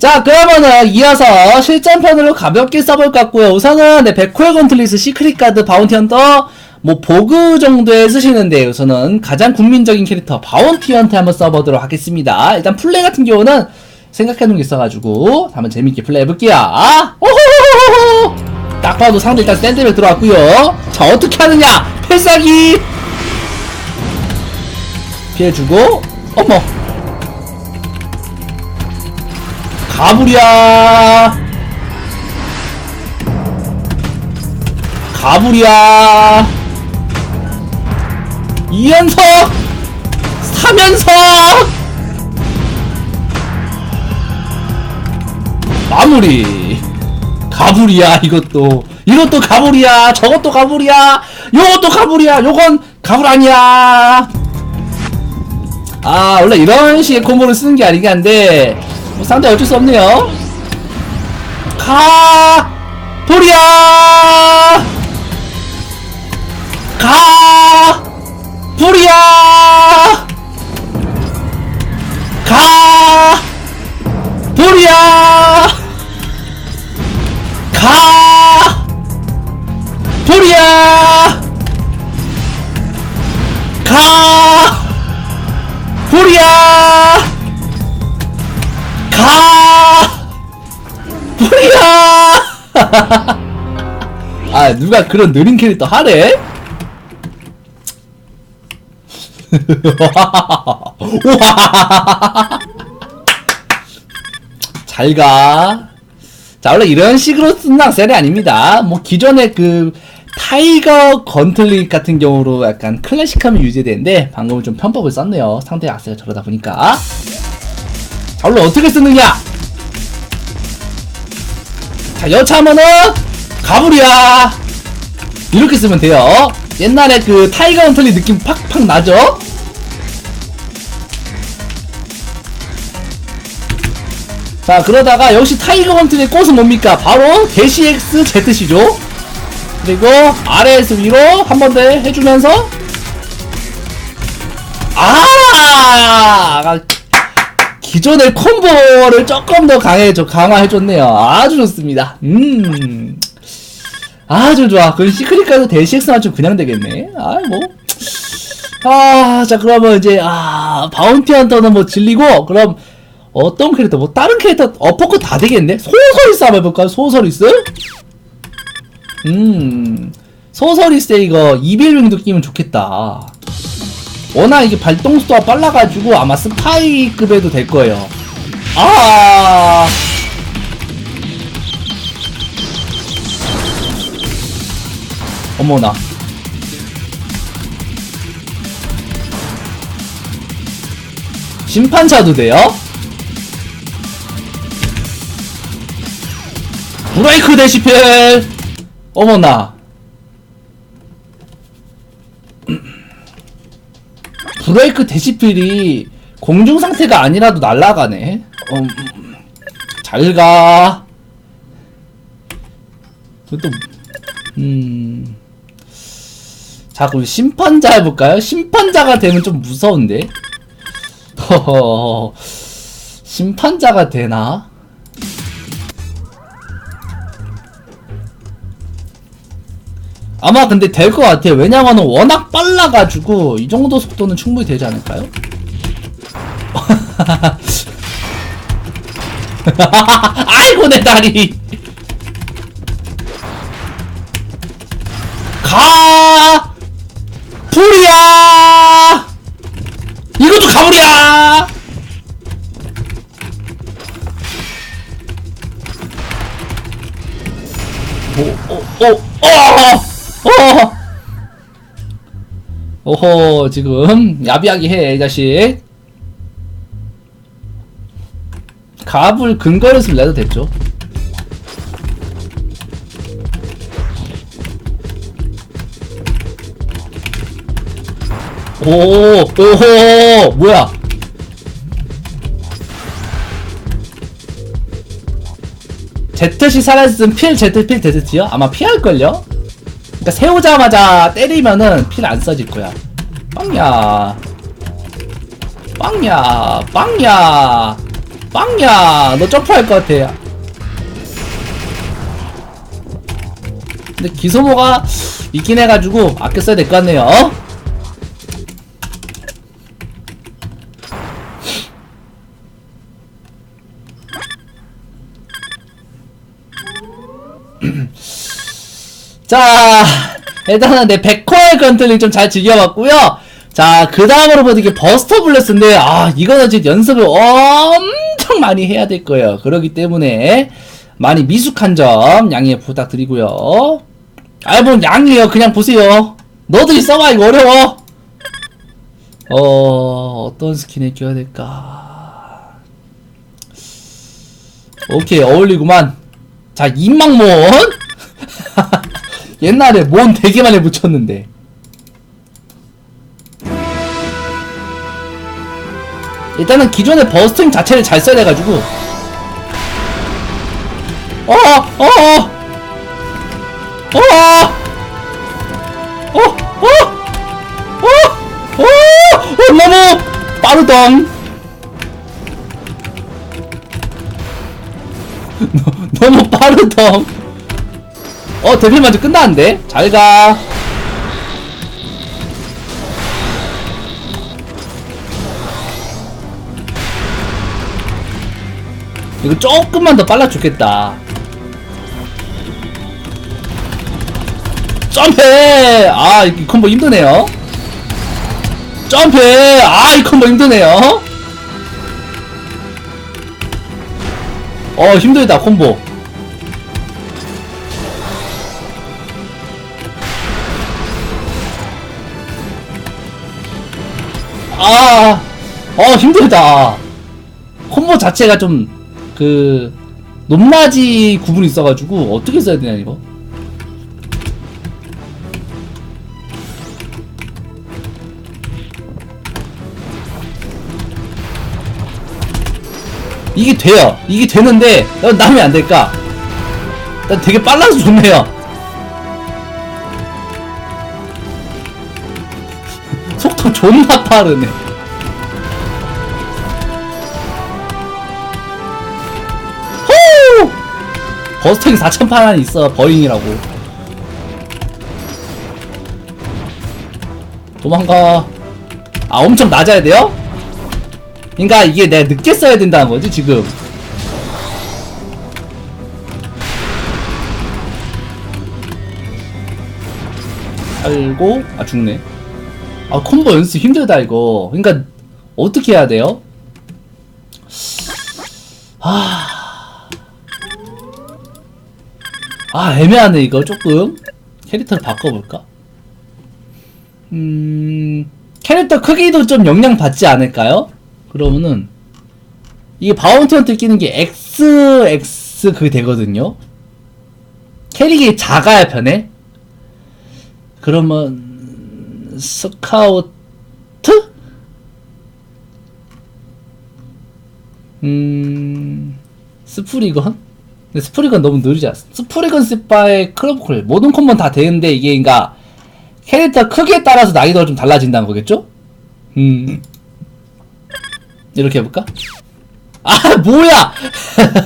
자 그러면은 이어서 실전편으로 가볍게 써볼 것 같고요. 우선은 네, 백호의 건틀리스 시크릿 가드 바운티 헌터 뭐 보그 정도에 쓰시는데 우선은 가장 국민적인 캐릭터 바운티 헌터 한번 써보도록 하겠습니다. 일단 플레이 같은 경우는 생각해놓은 게 있어가지고 한번 재밌게 플레이 해볼게요. 오호호호호호! 딱 봐도 상대 일단 샌드백 들어왔고요. 자 어떻게 하느냐? 필살기! 피해주고 어머 가불이야. 가불이야. 이연석! 사면석 마무리. 가불이야 이것도. 이것도 가불이야 저것도 가불이야 요것도 가불이야 요건 가불 아니야. 아 원래 이런 식의 콤보를 쓰는 게 아니긴 한데 뭐 상대 어쩔 수 없네요. 가! 불이야! 가! 불이야! 가! 불이야! 가! 불이야! 가! 불이야 가 불이야! 아 누가 그런 느린 캐릭터 하래? 잘 가. 자 원래 이런 식으로 쓴 악셀이 아닙니다. 뭐 기존의 그 타이거 건틀릭 같은 경우로 약간 클래식함이 유지되는데 방금은 좀 편법을 썼네요. 상대 악셀 저러다 보니까 자 원래 어떻게 쓰느냐? 자 여차하면은 가불이야 이렇게 쓰면 돼요. 옛날에 그 타이거 건틀릭 느낌 팍팍 나죠? 자 그러다가 역시 타이거 헌트의 꽃은 뭡니까? 바로 대시 X Z시죠? 그리고 아래에서 위로 한 번 더 해주면서 아 기존의 콤보를 조금 더 강해져 강화해줬네요 아주 좋습니다 음 아주 좋아 그럼 시크릿 가서 대시 X 맞추면 그냥 되겠네 아이 뭐 아, 자, 그러면 이제, 아, 바운티 헌터는 뭐 질리고, 그럼, 어떤 캐릭터, 뭐, 다른 캐릭터, 어퍼컷 다 되겠네? 소설이스 한번 해볼까요? 소설이스? 음, 소설이스 이거, 이빌링도 끼면 좋겠다. 워낙 이게 발동 속도가 빨라가지고, 아마 스파이급에도 될 거예요. 아, 어머나. 심판차도 돼요? 브레이크 대시필 어머나 브레이크 대시필이 공중 상태가 아니라도 날아가네 어, 음, 잘 가 그것도 음. 자 그럼 심판자 해볼까요? 심판자가 되면 좀 무서운데 심판자가 되나? 아마 근데 될 것 같아요. 왜냐면은 워낙 빨라가지고 이 정도 속도는 충분히 되지 않을까요? 아이고 내 다리. 가 불이야. 이것도 가물이야. 오호, 지금 야비하게 해, 이 자식. 갑을 근거를 쓰면 내도 됐죠. 오, 오호, 뭐야? Z시 살아있으면 필 Z 필 ZT요? 아마 피할걸요? 그니까 세우자마자 때리면은 필 안 써질 거야. 빵야. 빵야. 빵야. 빵야 너 점프할 것 같아 근데 기소모가 있긴 해가지고 아껴 써야 될 것 같네요 자, 일단은 내 백화의 컨트롤 좀잘 즐겨봤고요. 자, 그 다음으로 보는 게 버스터 블레스인데, 아, 이거는 지금 연습을 엄청 많이 해야 될 거예요. 그렇기 때문에, 많이 미숙한 점 양해 부탁드리고요. 아, 뭐, 양이에요. 그냥 보세요. 너들이 써봐, 이거 어려워. 어, 어떤 스킨을 껴야 될까. 오케이, 어울리구만. 자, 인망몬. 옛날에 뭔 되게 많이 붙였는데. 일단은 기존의 버스팅 자체를 잘 써야 돼가지고. 어, 어, 어, 어, 어, 어, 어, 어, 어, 너무 빠르당. 너무 빠르당. 어 데빌 먼저 끝나는데? 잘가. 이거 조금만 더 빨라 죽겠다. 점프! 아이 콤보 힘드네요. 점프! 아이 콤보 힘드네요. 어 힘들다 콤보 어 힘들다. 콤보 자체가 좀 그 높낮이 구분이 있어가지고 어떻게 써야 되냐 이거. 이게 돼요. 이게 되는데 난 남이 안 될까? 난 되게 빨라서 좋네요. 속도 존나 빠르네. 버스팅이 4,000판 있어, 버잉이라고. 도망가. 아, 엄청 낮아야 돼요? 그니까 이게 내가 늦게 써야 된다는 거지, 지금. 살고, 아, 죽네. 아 콤보 연습 힘들다 이거 그러니까 어떻게 해야 돼요? 아, 아 애매하네 이거 조금 캐릭터를 바꿔볼까? 음 캐릭터 크기도 좀 영향 받지 않을까요? 그러면은 이게 바운티한테 끼는 게 XX 그게 되거든요 캐릭이 작아야 편해? 그러면 스카우트? 음, 스프리건? 근데 스프리건 너무 느리지 않아? 스프리건 스파의 크로콜 모든 콤보는 다 되는데 이게 그니까 캐릭터 크기에 따라서 난이도가 좀 달라진다는 거겠죠? 음 이렇게 해볼까? 아 뭐야!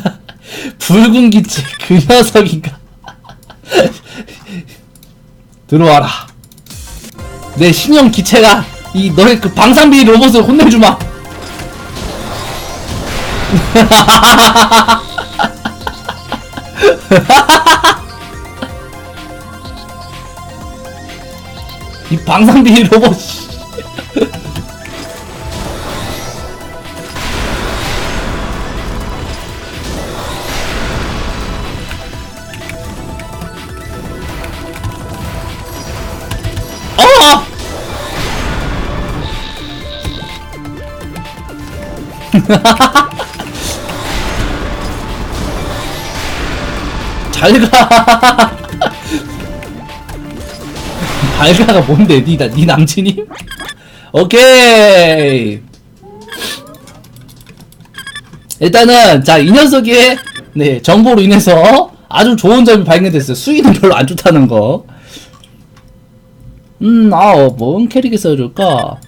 붉은 기체 그 녀석인가? 들어와라. 내 신형 기체가 이 너의 그 방산비 로봇을 혼내주마. 이 방산비 로봇. 씨. 어! 잘 가. 발가가 뭔데? 니, 나, 니 남친이? 오케이. 일단은, 자, 이 녀석의, 네, 정보로 인해서 아주 좋은 점이 발견됐어요. 수위는 별로 안 좋다는 거. 음, 아, 어, 뭔 캐릭이 써줄까?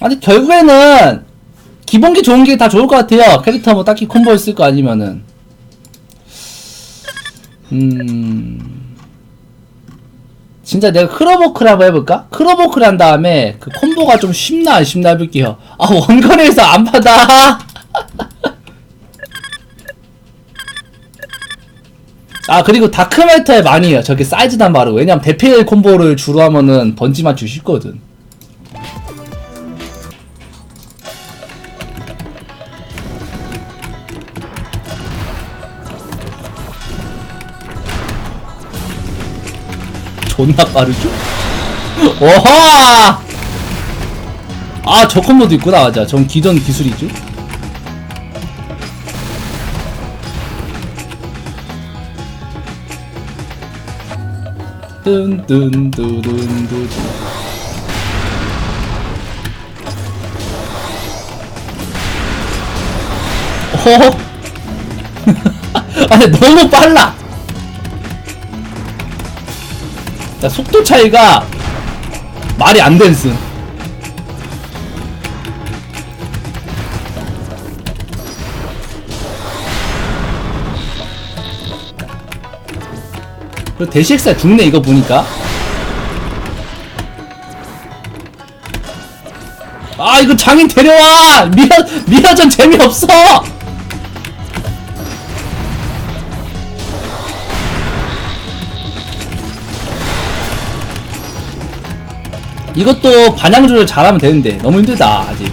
아니, 결국에는, 기본기 좋은 게 다 좋을 것 같아요. 캐릭터 뭐 딱히 콤보 있을 거 아니면은. 음. 진짜 내가 크로버크를 한번 해볼까? 크로버크를 한 다음에 그 콤보가 좀 쉽나 안 쉽나 해볼게요. 아, 원거리에서 안 받아! 아, 그리고 다크메터에 많이 해요. 저게 사이즈단 말이고. 왜냐면 대필 콤보를 주로 하면은 번지만 주시거든. 존나 빠르죠? 오하! 아, 저 콤보도 있구나, 맞아. 전 기존 기술이죠. 뚠뚠뚜둔뚜 어? 아니 너무 빨라 야, 속도 차이가 말이 안 된슨. 그 대시엑스가 죽네 이거 보니까. 아 이거 장인 데려와 미아 미아전 재미없어. 이것도 반향 조절 잘하면 되는데 너무 힘들다 아직.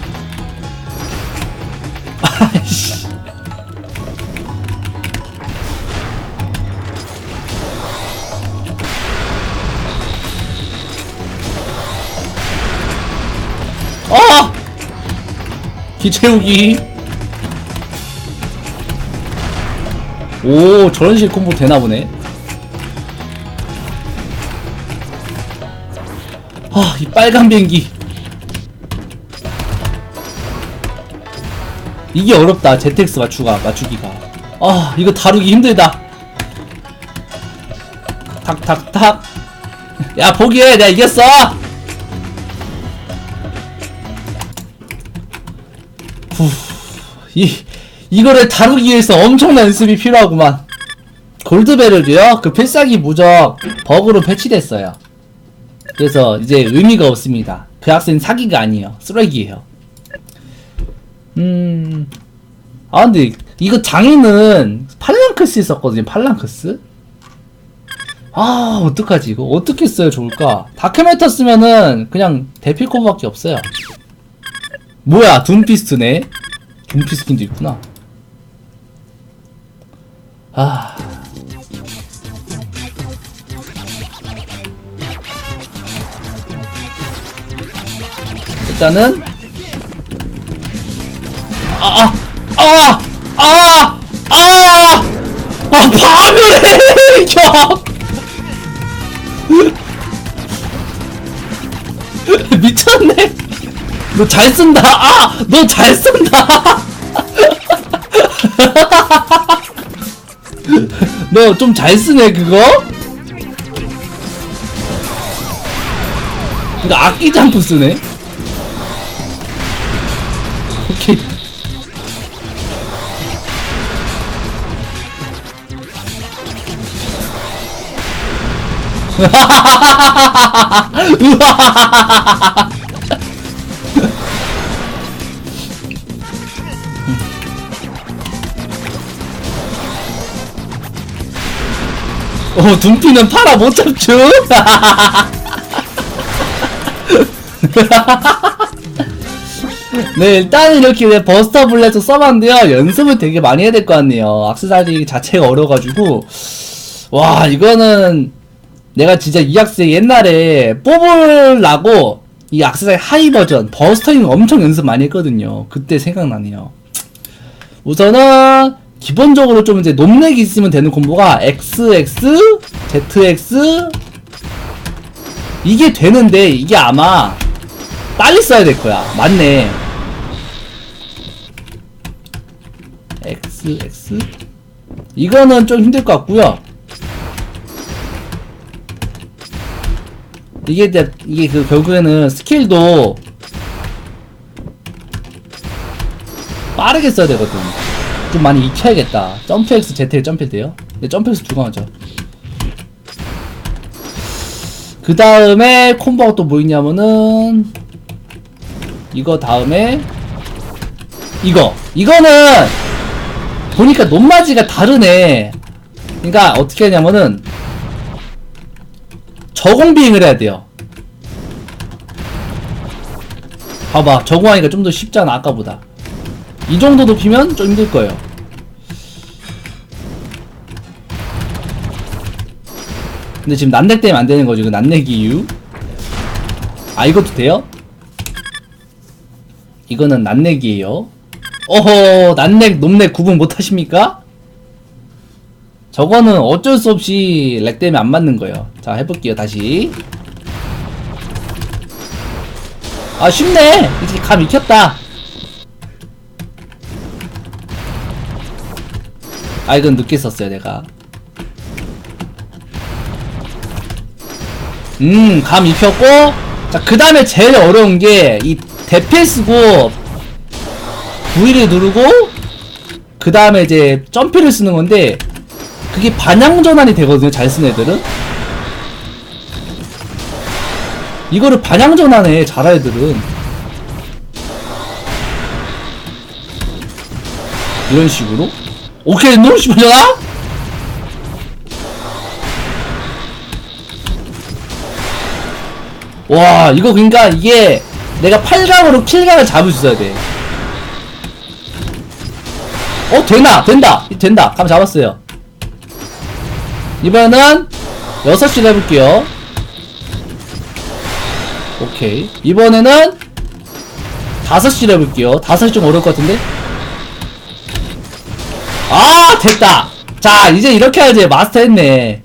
아! 기체우기. 오, 저런 식 콤보 되나 보네. 아, 이 빨간 비행기. 이게 어렵다. ZX 맞추가, 맞추기가. 아, 이거 다루기 힘들다. 탁 탁 탁. 야, 포기해. 내가 이겼어. 후, 이, 이거를 다루기 위해서 엄청난 연습이 필요하구만. 골드베를도요, 그 필살기 무적 버그로 패치됐어요. 그래서 이제 의미가 없습니다. 그 학생 사기가 아니에요. 쓰레기예요. 음. 아 근데 이거 장인은 팔랑크스 있었거든요. 팔랑크스. 아 어떡하지 이거 어떻게 써야 좋을까? 다크메터 쓰면은 그냥 대필코밖에 없어요. 뭐야 둠피스트네. 둠피스킨도 있구나. 아. 일단은 아아아아아 아 아, 아, 아, 아, 파멸해 형 미쳤네. 너 잘 쓴다. 아너 잘 쓴다. 너 좀 잘 쓰네 그거. 이거 악기 점프 쓰네 어, 둠피는 팔아 못 잡죠? 네, 일단 이렇게 네, 버스터 블랙도 써봤는데요. 연습을 되게 많이 해야 될 것 같네요. 악세사리 자체가 어려가지고. 와, 이거는 내가 진짜 이 학생 옛날에 뽑으려고 이 악세사리 하이 버전, 버스터링 엄청 연습 많이 했거든요. 그때 생각나네요. 우선은 기본적으로 좀 이제 높내기 있으면 되는 콤보가 XX, ZX 이게 되는데 이게 아마 빨리 써야 될 거야. 맞네. X, X. 이거는 좀 힘들 것 같고요. 이게 이제 이게 그 결국에는 스킬도 빠르게 써야 되거든. 좀 많이 익혀야겠다. 점프 X, ZL 점프해도 돼요? 근데 점프 X 두고 하죠. 그 다음에 콤보가 또 뭐 있냐면은 이거 다음에 이거 이거는 보니까 논마지가 다르네 그러니까 어떻게 하냐면은 저공 비행을 해야 돼요. 봐봐 저공하니까 좀 더 쉽잖아 아까보다. 이 정도 높이면 좀 힘들 거예요. 근데 지금 난렉 때문에 안 되는 거죠 그 난렉 이유? 아 이것도 돼요? 이거는 난렉이에요. 어허 난렉 놈렉 구분 못하십니까? 저거는 어쩔 수 없이 렉 때문에 안 맞는 거예요. 자 해볼게요 다시. 아 쉽네. 이제 감 익혔다. 아 이건 늦게 썼어요 내가. 음, 감 입혔고, 자, 그 다음에 제일 어려운 게, 이 대패 쓰고, V를 누르고, 그 다음에 이제 점프를 쓰는 건데, 그게 반향 전환이 되거든요, 잘 쓰는 애들은. 이거를 반향 전환해, 잘할 애들은. 이런 식으로. 오케이, 너무 쉽잖아? 와 이거 그러니까 이게 내가 8강으로 킬강을 잡을 수 있어야 돼. 어 되나 된다 된다 감 잡았어요. 이번에는 6시를 해볼게요. 오케이 이번에는 5시를 해볼게요. 5시 좀 어려울 것 같은데? 아 됐다. 자 이제 이렇게 해야지 마스터 했네.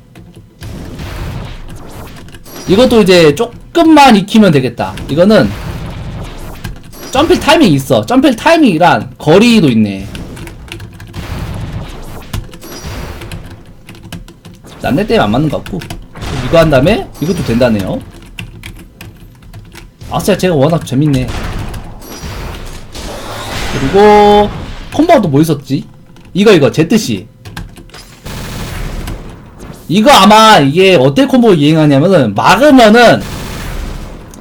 이것도 이제 조금만 익히면 되겠다. 이거는 점필 타이밍 있어. 점필 타이밍이란 거리도 있네. 난내 때문에 안 맞는 것 같고 이거 한 다음에 이것도 된다네요. 아싸 제가 워낙 재밌네. 그리고 콤보가 또뭐 있었지? 이거 이거 ZC 이거 아마 이게 어때 콤보 유행하냐면은 막으면은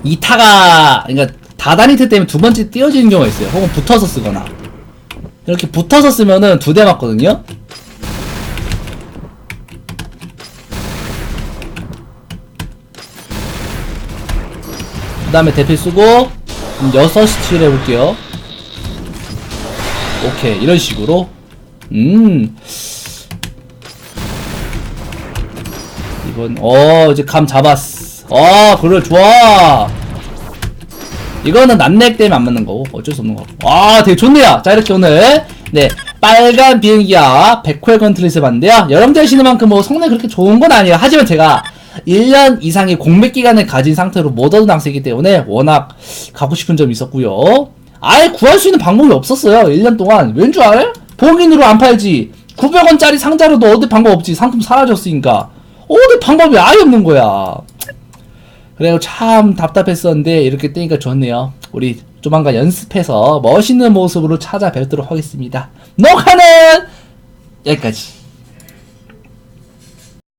이 타가 그러니까 다다니트 때문에 두 번째 띄어지는 경우가 있어요. 혹은 붙어서 쓰거나 이렇게 붙어서 쓰면은 두 대 맞거든요. 그 다음에 대필 쓰고 6시 해볼게요. 오케이 이런 식으로. 음. 이번 어 이제 감 잡았어 어 그래 좋아. 이거는 난렉 때문에 안 맞는 거고 어쩔 수 없는 거고. 아 되게 좋네요. 자 이렇게 오늘 네 빨간 비행기와 백호의 컨트리스 봤는데요 여러분들 아시는 만큼 뭐 성능 그렇게 좋은 건 아니에요. 하지만 제가 1년 이상의 공백 기간을 가진 상태로 못 얻은 학생이기 때문에 워낙 가고 싶은 점이 있었고요. 아예 구할 수 있는 방법이 없었어요 1년 동안. 왠 줄 알아요? 봉인으로 안 팔지. 900원짜리 상자로도 얻을 방법 없지. 상품 사라졌으니까. 얻을 방법이 아예 없는 거야. 그래서 참 답답했었는데 이렇게 뜨니까 좋네요. 우리 조만간 연습해서 멋있는 모습으로 찾아뵙도록 하겠습니다. 녹화는 여기까지